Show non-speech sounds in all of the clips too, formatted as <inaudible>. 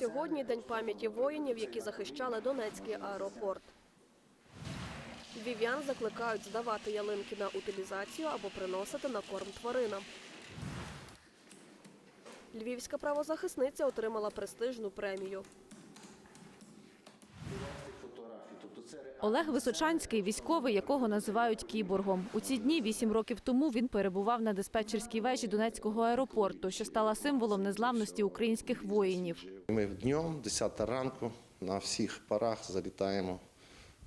Сьогодні день пам'яті воїнів, які захищали Донецький аеропорт. Львів'ян закликають здавати ялинки на утилізацію або приносити на корм тваринам. Львівська правозахисниця отримала престижну премію. Олег Височанський, військовий, якого називають кіборгом. У ці дні вісім років тому він перебував на диспетчерській вежі Донецького аеропорту, що стала символом незламності українських воїнів. Ми днем, 10 ранку, на всіх парах залітаємо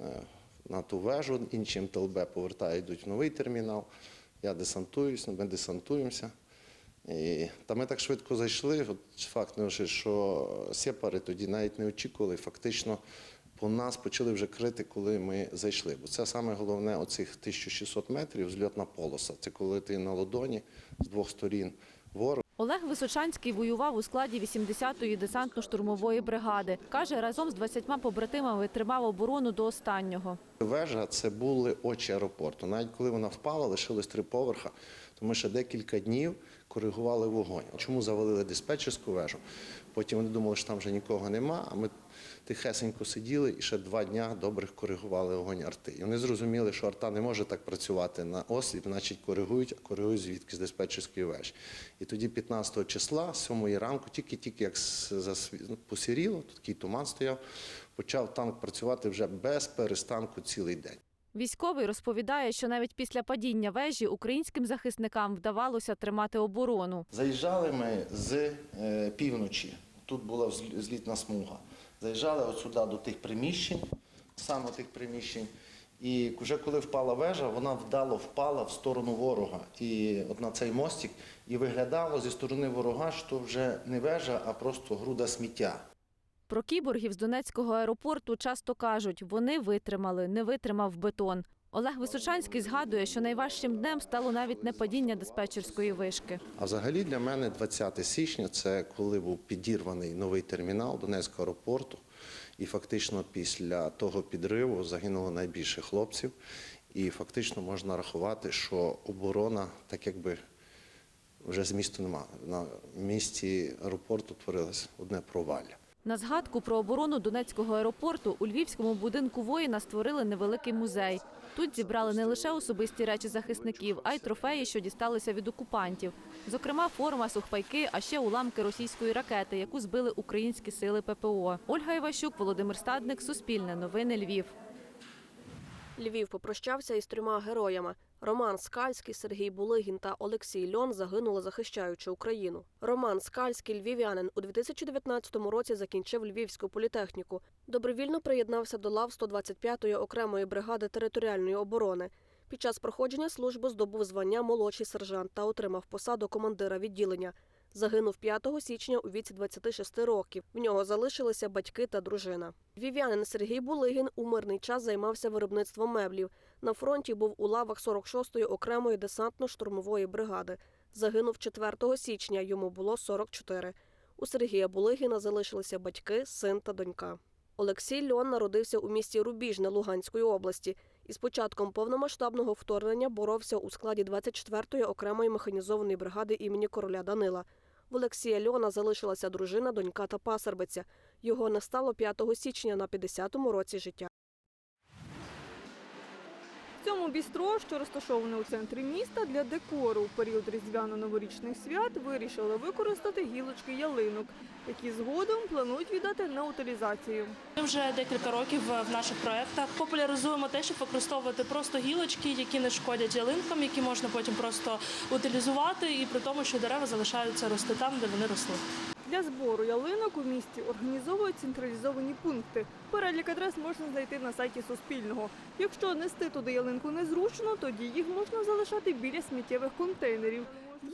е, на ту вежу, інші МТЛБ повертають, йдуть в новий термінал. Я десантуюсь, ми десантуємося. І, та ми так швидко зайшли. От факт не що сепари тоді навіть не очікували. Фактично по нас почали вже крити, коли ми зайшли. Бо це саме головне оцих 1600 метрів зльотна полоса. Це коли ти на ладоні з двох сторін ворог. Олег Височанський воював у складі 80-ї десантно-штурмової бригади. Каже, разом з 20 побратимами тримав оборону до останнього. Вежа це були очі аеропорту. Навіть коли вона впала, лишилось три поверха, тому що декілька днів коригували вогонь. Чому завалили диспетчерську вежу? Потім вони думали, що там вже нікого нема. А ми тихесенько сиділи і ще два дня добрих коригували вогонь арти. І вони зрозуміли, що арта не може так працювати на осліп, значить коригують, а коригують звідки з диспетчерської вежі. І тоді 15 числа, з 7 ранку, тільки-тільки як ну, посіріло, тут такий туман стояв, почав танк працювати вже без перестанку цілий день. Військовий розповідає, що навіть після падіння вежі українським захисникам вдавалося тримати оборону. Заїжджали ми з е, півночі. Тут була злітна смуга. Заїжджали от сюди до тих приміщень, саме тих приміщень. І вже коли впала вежа, вона вдало впала в сторону ворога. І от на цей мостик і виглядало зі сторони ворога, що вже не вежа, а просто груда сміття. Про кіборгів з Донецького аеропорту часто кажуть, вони витримали, не витримав бетон. Олег Височанський згадує, що найважчим днем стало навіть не падіння диспетчерської вишки. А взагалі для мене 20 січня це коли був підірваний новий термінал Донецького аеропорту. І фактично після того підриву загинуло найбільше хлопців. І фактично можна рахувати, що оборона, так якби вже з місту немає. На місці аеропорту творилось одне провалля. На згадку про оборону Донецького аеропорту у львівському будинку воїна створили невеликий музей. Тут зібрали не лише особисті речі захисників, а й трофеї, що дісталися від окупантів. Зокрема, форма, сухпайки, а ще уламки російської ракети, яку збили українські сили ППО. Ольга Іващук, Володимир Стадник, Суспільне новини Львів. Львів попрощався із трьома героями. Роман Скальський, Сергій Булигін та Олексій Льон загинули, захищаючи Україну. Роман Скальський, львів'янин, у 2019 році закінчив Львівську політехніку. Добровільно приєднався до лав 125-ї окремої бригади територіальної оборони. Під час проходження служби здобув звання молодший сержант та отримав посаду командира відділення. Загинув 5 січня у віці 26 років. В нього залишилися батьки та дружина. Львів'янин Сергій Булигін у мирний час займався виробництвом меблів. На фронті був у лавах 46-ї окремої десантно-штурмової бригади. Загинув 4 січня, йому було 44. У Сергія Булигіна залишилися батьки, син та донька. Олексій Льон народився у місті Рубіжне Луганської області і з початком повномасштабного вторгнення боровся у складі 24-ї окремої механізованої бригади імені короля Данила. В Олексія Льона залишилася дружина, донька та пасербиця. Його не стало 5 січня на 50-му році життя. Цьому бістро, що розташоване у центрі міста, для декору у період різдвяно-новорічних свят вирішили використати гілочки ялинок, які згодом планують віддати на утилізацію. Ми вже декілька років в наших проєктах популяризуємо те, щоб використовувати просто гілочки, які не шкодять ялинкам, які можна потім просто утилізувати, і при тому, що дерева залишаються рости там, де вони росли. Для збору ялинок у місті організовують централізовані пункти. Перелік адрес можна знайти на сайті Суспільного. Якщо нести туди ялинку незручно, тоді їх можна залишати біля сміттєвих контейнерів.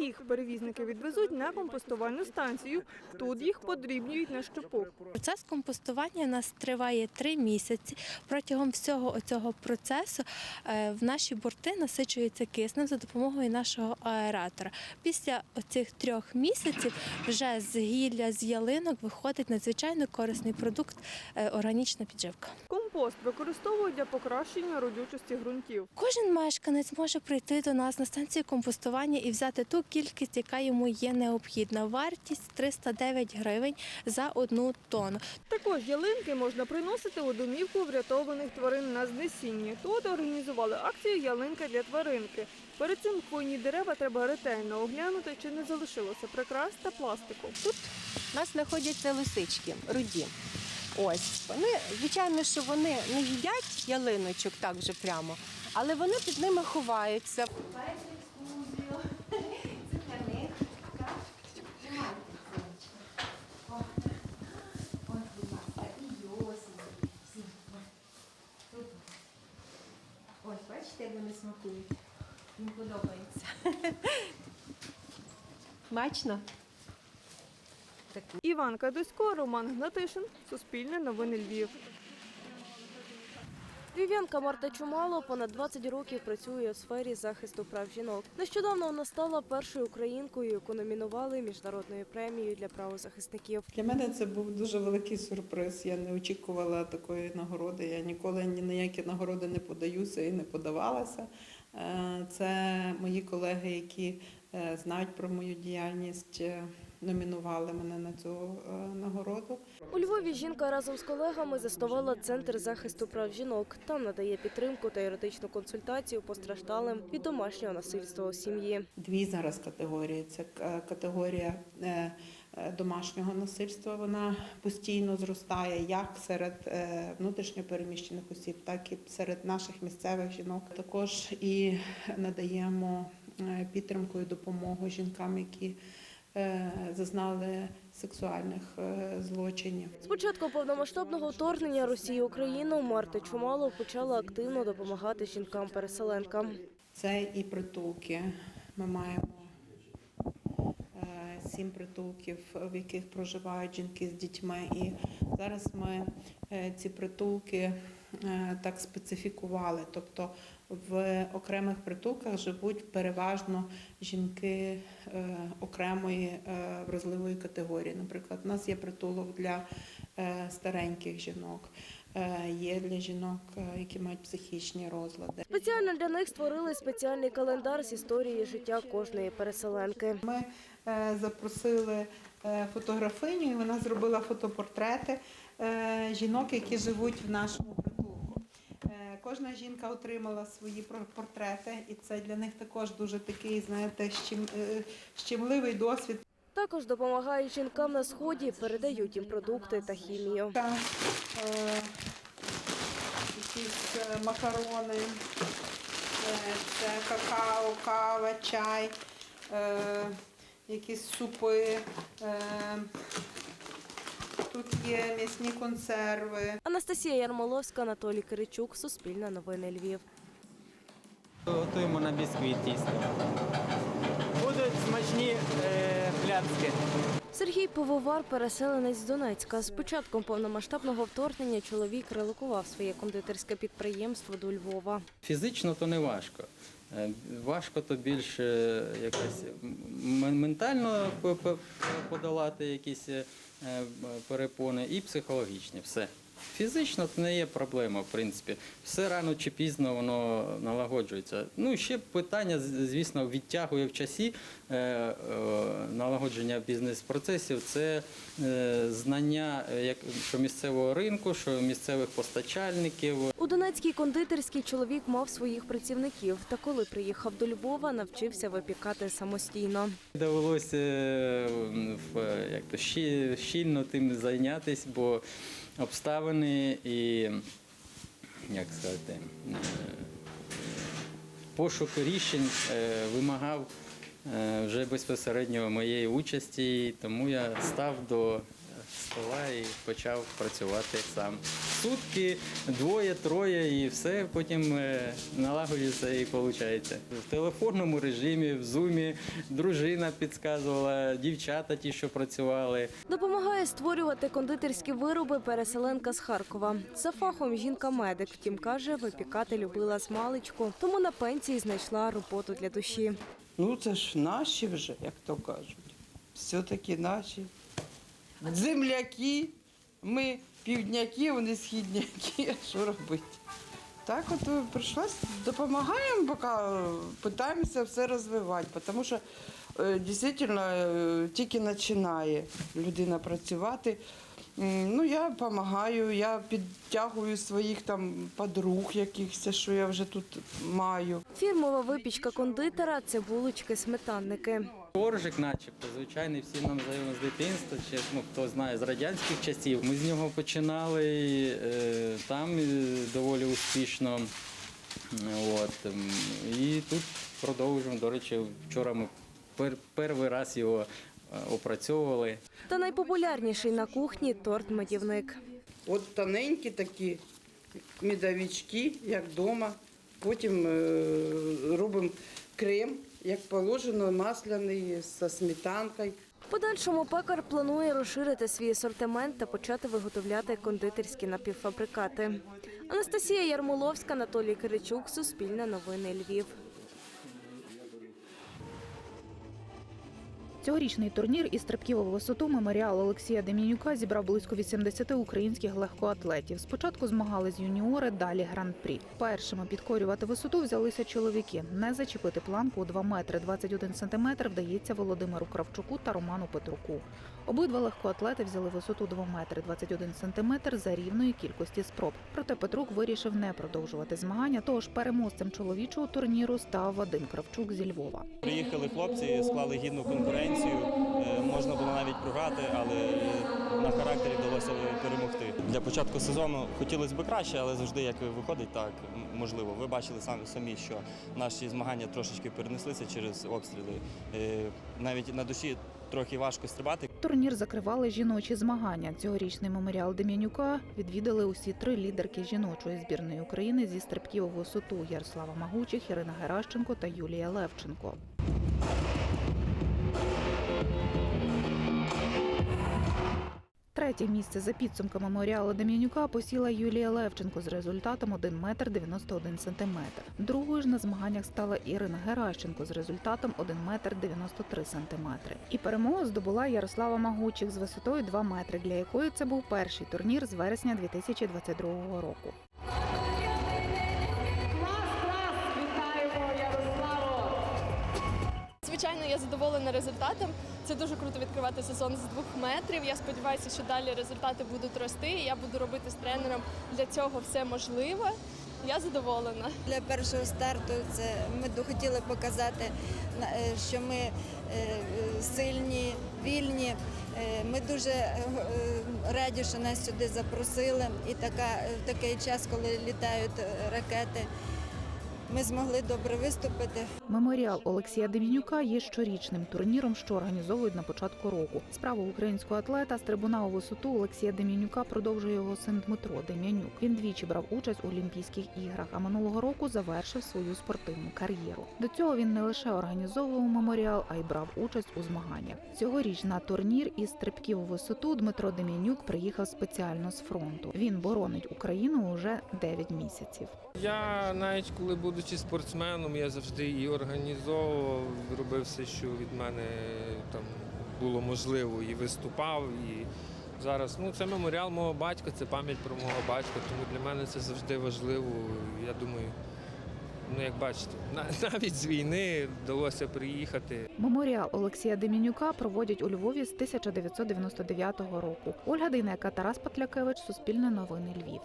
Їх перевізники відвезуть на компостувальну станцію. Тут їх подрібнюють на щепок. Процес компостування у нас триває три місяці. Протягом всього цього процесу е, в наші борти насичуються киснем за допомогою нашого аератора. Після цих трьох місяців вже з гілля з ялинок виходить надзвичайно корисний продукт е, органічна підживка. Компост використовують для покращення родючості ґрунтів. Кожен мешканець може прийти до нас на станцію компостування і взяти ту кількість, яка йому є необхідна. Вартість 309 гривень за одну тонну. Також ялинки можна приносити у домівку врятованих тварин на знесінні. Тут організували акцію Ялинка для тваринки. Перед цим хвойні дерева треба ретельно оглянути, чи не залишилося прикрас та пластику. Тут У нас знаходяться лисички руді. Ось вони, звичайно, що вони не їдять ялиночок так же прямо, але вони під ними ховаються. Ось, бачите, як вони смакують. Їм подобається. Смачно? Іван Кадусько, Роман Гнатишин, Суспільне новини Львів. Львів'янка Марта Чумало понад 20 років працює у сфері захисту прав жінок. Нещодавно вона стала першою українкою, яку номінували міжнародною премією для правозахисників. Для мене це був дуже великий сюрприз. Я не очікувала такої нагороди. Я ніколи ні на які нагороди не подаюся і не подавалася. Е, Це мої колеги, які е, знають про мою діяльність, е, номінували мене на цю е, нагороду. У Львові жінка разом з колегами заснувала центр захисту прав жінок. Там надає підтримку та юридичну консультацію постраждалим від домашнього насильства у сім'ї. Дві зараз категорії. Це е, категорія е, домашнього насильства. Вона постійно зростає як серед внутрішньопереміщених осіб, так і серед наших місцевих жінок. Також і надаємо підтримку і допомогу жінкам, які зазнали сексуальних е, злочинів. З початку повномасштабного вторгнення Росії Україну Марта Чумало почала активно допомагати жінкам-переселенкам. Це і притулки. Ми маємо е, сім притулків, в яких проживають жінки з дітьми. І зараз ми е, ці притулки е, так специфікували. Тобто в окремих притулках живуть переважно жінки е, окремої е, вразливої категорії. Наприклад, у нас є притулок для е, стареньких жінок, е, є для жінок, е, які мають психічні розлади. Спеціально для них створили спеціальний календар з історії життя кожної переселенки. Ми е, запросили е, фотографиню, і вона зробила фотопортрети е, жінок, які живуть в нашому. Е, Кожна жінка отримала свої портрети, і це для них також дуже такий, знаєте, щем- е, щемливий досвід. Також допомагають жінкам на сході, передають їм продукти та хімію. Та, е, якісь е, макарони, е, це какао, кава, чай, е, якісь супи. Е, тут є м'ясні консерви. Анастасія Ярмоловська, Анатолій Киричук, Суспільне новини Львів. Готуємо на бісквіт тісто. Будуть смачні е, пляцки. Сергій Пивовар, переселенець з Донецька. З початком повномасштабного вторгнення чоловік релокував своє кондитерське підприємство до Львова. Фізично то не важко. Е, Важко то більше якось ментально подолати якісь е, перепони і психологічні. Все. Фізично це не є проблема, в принципі. Все рано чи пізно воно налагоджується. Ну, ще питання, звісно, відтягує в часі е, е, налагодження бізнес-процесів. Це е, знання як що місцевого ринку, що місцевих постачальників. У Донецькій кондитерській чоловік мав своїх працівників. Та коли приїхав до Львова, навчився випікати самостійно. Довелося як то, щі- щільно тим зайнятися, бо обставини і, як сказати, е, пошук рішень е, вимагав е, вже безпосередньо моєї участі, тому я став до стола і почав працювати сам. Сутки, двоє, троє і все потім е, налагодиться і виходить. В телефонному режимі, в зумі дружина підказувала, дівчата ті, що працювали. Допомагає створювати кондитерські вироби переселенка з Харкова. За фахом жінка-медик. Втім, каже, випікати любила з маличку, тому на пенсії знайшла роботу для душі. Ну, це ж наші вже, як то кажуть. Все-таки наші. Земляки. Ми півдняки, вони східняки. <laughs> Що робити? Так от е, прийшлось, допомагаємо, поки намагаємося все розвивати, тому що е, дійсно е, тільки починає людина працювати. Ну, я допомагаю, я підтягую своїх там подруг якихось, що я вже тут маю. Фірмова випічка кондитера це булочки сметанники. Коржик, начебто, звичайний, всі нам знайомі з дитинства, чи ну, хто знає з радянських часів. Ми з нього починали е, там доволі успішно. От, і тут продовжуємо. До речі, вчора ми пер, перший раз його опрацьовували. Та найпопулярніший на кухні торт медівник. От тоненькі такі медовички, як вдома. Потім е, робимо крем, як положено, масляний зі сметанкою. В подальшому пекар планує розширити свій асортимент та почати виготовляти кондитерські напівфабрикати. Анастасія Ярмоловська, Анатолій Киричук, Суспільне новини Львів. Цьогорічний турнір із стрибків у висоту меморіал Олексія Дем'янюка зібрав близько 80 українських легкоатлетів. Спочатку змагались юніори, далі гран-прі. Першими підкорювати висоту взялися чоловіки. Не зачепити планку у 2 метри 21 сантиметр вдається Володимиру Кравчуку та Роману Петруку. Обидва легкоатлети взяли висоту 2 метри 21 сантиметр за рівної кількості спроб. Проте Петрук вирішив не продовжувати змагання. Тож переможцем чоловічого турніру став Вадим Кравчук зі Львова. Приїхали хлопці, склали гідну конкуренцію. Е, Можна було навіть програти, але е, на характері вдалося перемогти. Для початку сезону хотілося б краще, але завжди як виходить, так можливо. Ви бачили самі що наші змагання трошечки перенеслися через обстріли. Е, Навіть на душі трохи важко стрибати. Турнір закривали жіночі змагання. Цьогорічний меморіал Дем'янюка відвідали усі три лідерки жіночої збірної України зі стрибків висоту Ярослава Магучих, Ірина Геращенко та Юлія Левченко. Третє місце за підсумками меморіалу Дем'янюка посіла Юлія Левченко з результатом 1 метр 91 сантиметр. Другою ж на змаганнях стала Ірина Геращенко з результатом 1 метр 93 сантиметри. І перемогу здобула Ярослава Магучих з висотою 2 метри, для якої це був перший турнір з вересня 2022 року. Звичайно, я задоволена результатом. Це дуже круто відкривати сезон з двох метрів. Я сподіваюся, що далі результати будуть рости. і Я буду робити з тренером для цього все можливе. Я задоволена. Для першого старту це ми хотіли показати, е, що ми е, сильні, вільні. Е, Ми дуже раді, що нас сюди запросили. І така, в такий час, коли літають ракети, ми змогли добре виступити. Меморіал Олексія Дем'янюка є щорічним турніром, що організовують на початку року. Справу українського атлета з трибуна у висоту Олексія Дем'янюка продовжує його син Дмитро Дем'янюк. Він двічі брав участь у Олімпійських іграх, а минулого року завершив свою спортивну кар'єру. До цього він не лише організовував меморіал, а й брав участь у змаганнях. Цьогоріч на турнір із стрибків у висоту Дмитро Дем'янюк приїхав спеціально з фронту. Він боронить Україну уже 9 місяців. Я навіть коли будучи спортсменом, я завжди і організовував, робив все, що від мене там було можливо, і виступав. І зараз ну це меморіал мого батька, це пам'ять про мого батька, тому для мене це завжди важливо. Я думаю, ну як бачите, на- <laughs> навіть з війни вдалося приїхати. Меморіал Олексія Демінюка проводять у Львові з 1999 року. Ольга Дейнека, Тарас Патлякевич, Суспільне новини Львів.